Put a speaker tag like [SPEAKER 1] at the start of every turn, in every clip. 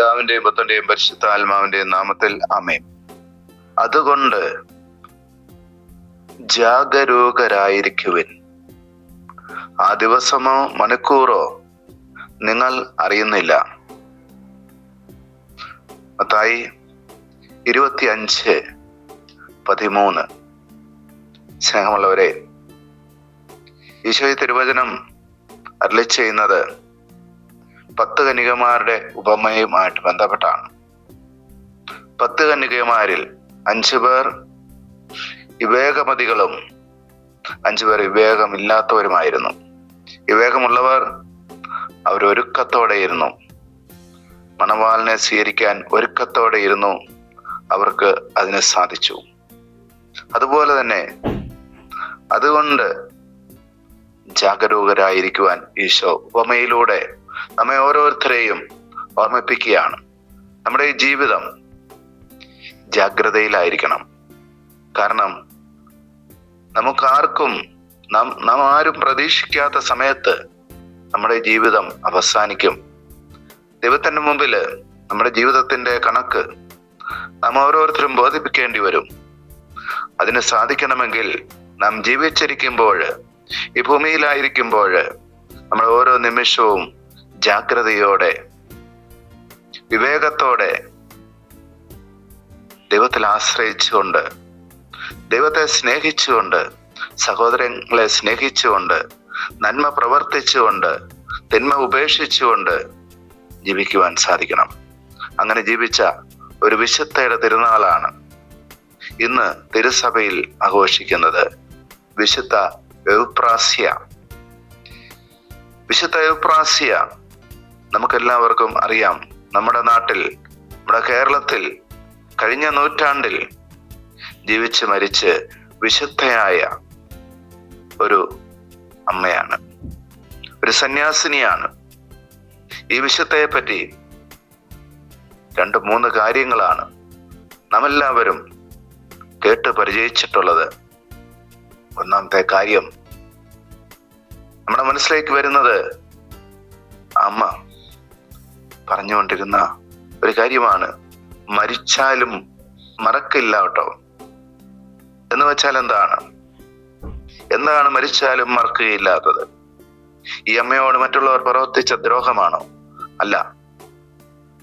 [SPEAKER 1] പിതാവിന്റെയും പുത്രന്റെയും പരിശുദ്ധ ആത്മാവിന്റെയും നാമത്തിൽ അമേ അതുകൊണ്ട് ജാഗരൂകരായിരിക്കുവിൻ. ആ ദിവസമോ മണിക്കൂറോ നിങ്ങൾ അറിയുന്നില്ല. മത്തായി ഇരുപത്തി അഞ്ച് പതിമൂന്ന്. സ്നേഹമുള്ളവരെ ഈശോയെ തിരുവചനം അരളി ചെയ്യുന്നത് പത്ത് കന്യകമാരുടെ ഉപമയുമായിട്ട് ബന്ധപ്പെട്ടാണ്. പത്ത് കന്യകമാരിൽ അഞ്ചു പേർ വിവേകമതികളും അഞ്ചു പേർ വിവേകമില്ലാത്തവരുമായിരുന്നു. വിവേകമുള്ളവർ അവരൊരുക്കത്തോടെ ഇരുന്നു മണവാളിനെ സ്വീകരിക്കാൻ ഒരുക്കത്തോടെ ഇരുന്നു അവർക്ക് അതിന് സാധിച്ചു. അതുപോലെ തന്നെ അതുകൊണ്ട് ജാഗരൂകരായിരിക്കുവാൻ ഈശോ ഉപമയിലൂടെ നമ്മെ ഓരോരുത്തരെയും ഓർമ്മിപ്പിക്കുകയാണ്. നമ്മുടെ ഈ ജീവിതം ജാഗ്രതയിലായിരിക്കണം. കാരണം നമുക്കാർക്കും നാം നാം ആരും പ്രതീക്ഷിക്കാത്ത സമയത്ത് നമ്മുടെ ജീവിതം അവസാനിക്കും. ദൈവത്തിന്റെ മുമ്പിൽ നമ്മുടെ ജീവിതത്തിന്റെ കണക്ക് നാം ഓരോരുത്തരും ബോധിപ്പിക്കേണ്ടി വരും. അതിന് സാധിക്കണമെങ്കിൽ നാം ജീവിച്ചിരിക്കുമ്പോൾ ഈ ഭൂമിയിലായിരിക്കുമ്പോൾ നമ്മൾ ഓരോ നിമിഷവും ജാഗ്രതയോടെ വിവേകത്തോടെ ദൈവത്തിൽ ആശ്രയിച്ചുകൊണ്ട് ദൈവത്തെ സ്നേഹിച്ചുകൊണ്ട് സഹോദരങ്ങളെ സ്നേഹിച്ചുകൊണ്ട് നന്മ പ്രവർത്തിച്ചുകൊണ്ട് തിന്മ ഉപേക്ഷിച്ചുകൊണ്ട് ജീവിക്കുവാൻ സാധിക്കണം. അങ്ങനെ ജീവിച്ച ഒരു വിശുദ്ധയുടെ തിരുനാളാണ് ഇന്ന് തിരുസഭയിൽ ആഘോഷിക്കുന്നത്. വിശുദ്ധ എഴുപ്രാസ്യ വിശുദ്ധ എവുപ്രാസ്യ നമുക്കെല്ലാവർക്കും അറിയാം. നമ്മുടെ നാട്ടിൽ നമ്മുടെ കേരളത്തിൽ കഴിഞ്ഞ നൂറ്റാണ്ടിൽ ജീവിച്ച് മരിച്ച് വിശുദ്ധയായ ഒരു അമ്മയാണ്. ഒരു സന്യാസിനിയാണ്. ഈ വിശുദ്ധയെ പറ്റി രണ്ട് മൂന്ന് കാര്യങ്ങളാണ് നമ്മെല്ലാവരും കേട്ട് പരിചയിച്ചിട്ടുള്ളത്. ഒന്നാമത്തെ കാര്യം നമ്മുടെ മനസ്സിലേക്ക് വരുന്നത് അമ്മ. പറഞ്ഞുകൊണ്ടിരുന്ന ഒരു കാര്യമാണ് മരിച്ചാലും മറക്കില്ല കേട്ടോ. എന്ന് വെച്ചാൽ എന്താണ്? എന്താണ് മരിച്ചാലും മറക്കുകയില്ലാത്തത്? ഈ അമ്മയോട് മറ്റുള്ളവർ പ്രവർത്തിച്ച ദ്രോഹമാണോ? അല്ല.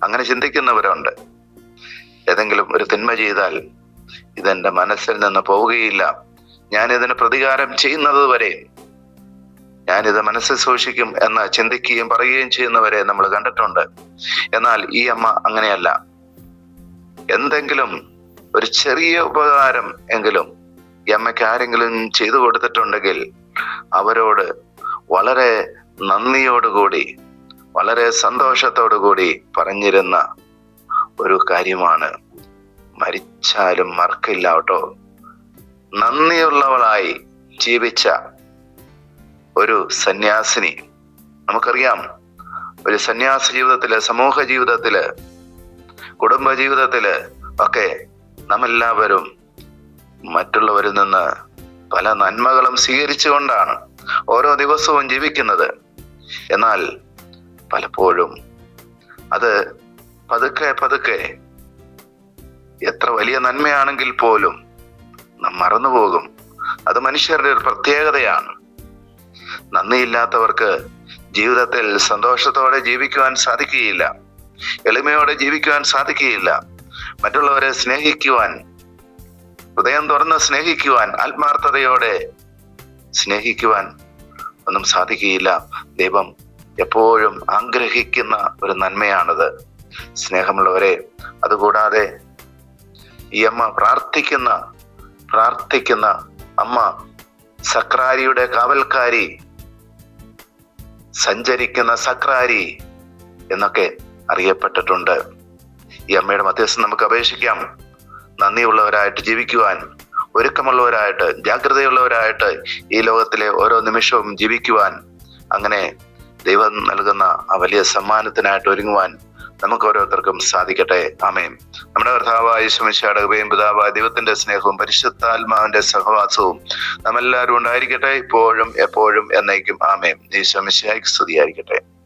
[SPEAKER 1] അങ്ങനെ ചിന്തിക്കുന്നവരുണ്ട്. ഏതെങ്കിലും ഒരു തിന്മ ചെയ്താൽ ഇതെന്റെ മനസ്സിൽ നിന്ന് പോവുകയില്ല. ഞാൻ ഇതിന് പ്രതികാരം ചെയ്യുന്നത് വരെ ഞാനിത് മനസ്സിൽ സൂക്ഷിക്കും എന്ന് ചിന്തിക്കുകയും പറയുകയും ചെയ്യുന്നവരെ നമ്മൾ കണ്ടിട്ടുണ്ട്. എന്നാൽ ഈ അമ്മ അങ്ങനെയല്ല. എന്തെങ്കിലും ഒരു ചെറിയ ഉപകാരം എങ്കിലും ഈ അമ്മയ്ക്ക് ആരെങ്കിലും ചെയ്തു കൊടുത്തിട്ടുണ്ടെങ്കിൽ അവരോട് വളരെ നന്ദിയോടുകൂടി വളരെ സന്തോഷത്തോടു കൂടി പറഞ്ഞിരുന്ന ഒരു കാര്യമാണ്. മരിച്ചാലും മറക്കില്ല കേട്ടോ. നന്ദിയുള്ളവളായി ജീവിച്ച ഒരു സന്യാസിനി. നമുക്കറിയാം ഒരു സന്യാസ ജീവിതത്തിൽ സമൂഹ ജീവിതത്തിൽ കുടുംബ ജീവിതത്തിൽ ഒക്കെ നമ്മെല്ലാവരും മറ്റുള്ളവരിൽ നിന്ന് പല നന്മകളും സ്വീകരിച്ചുകൊണ്ടാണ് ഓരോ ദിവസവും ജീവിക്കുന്നത്. എന്നാൽ പലപ്പോഴും അത് പതുക്കെ പതുക്കെ എത്ര വലിയ നന്മയാണെങ്കിൽ പോലും നാം മറന്നുപോകും. അത് മനുഷ്യരുടെ ഒരു പ്രത്യേകതയാണ്. നന്ദിയില്ലാത്തവർക്ക് ജീവിതത്തിൽ സന്തോഷത്തോടെ ജീവിക്കുവാൻ സാധിക്കുകയില്ല. എളിമയോടെ ജീവിക്കുവാൻ സാധിക്കുകയില്ല. മറ്റുള്ളവരെ സ്നേഹിക്കുവാൻ ഹൃദയം തുറന്ന് സ്നേഹിക്കുവാൻ ആത്മാർത്ഥതയോടെ സ്നേഹിക്കുവാൻ ഒന്നും സാധിക്കുകയില്ല. ദൈവം എപ്പോഴും ആഗ്രഹിക്കുന്ന ഒരു നന്മയാണത്. സ്നേഹമുള്ളവരെ അതുകൂടാതെ ഈ അമ്മ പ്രാർത്ഥിക്കുന്ന പ്രാർത്ഥിക്കുന്ന അമ്മ സക്രാരിയുടെ കാവൽക്കാരി സഞ്ചരിക്കുന്ന സക്രാരി എന്നൊക്കെ അറിയപ്പെട്ടിട്ടുണ്ട്. ഈ അമ്മയുടെ മധ്യസ്ഥം നമുക്ക് അപേക്ഷിക്കാം. നന്ദിയുള്ളവരായിട്ട് ജീവിക്കുവാൻ ഒരുക്കമുള്ളവരായിട്ട് ജാഗ്രതയുള്ളവരായിട്ട് ഈ ലോകത്തിലെ ഓരോ നിമിഷവും ജീവിക്കുവാൻ അങ്ങനെ ദൈവം നൽകുന്ന ആ വലിയ സമ്മാനത്തിനായിട്ട് ഒരുങ്ങുവാൻ നമുക്ക് ഓരോരുത്തർക്കും സാധിക്കട്ടെ. ആമേൻ. നമ്മുടെ കർത്താവായ ശമിശാട് ഉപയും പിതാവായ ദൈവത്തിന്റെ സ്നേഹവും പരിശുദ്ധാത്മാവിന്റെ സഹവാസവും നമ്മെല്ലാവരും ഉണ്ടായിരിക്കട്ടെ. ഇപ്പോഴും എപ്പോഴും എന്നേക്കും. ആമേൻ. ഈ ശമിശായ്ക്ക് സ്തുതിയായിരിക്കട്ടെ.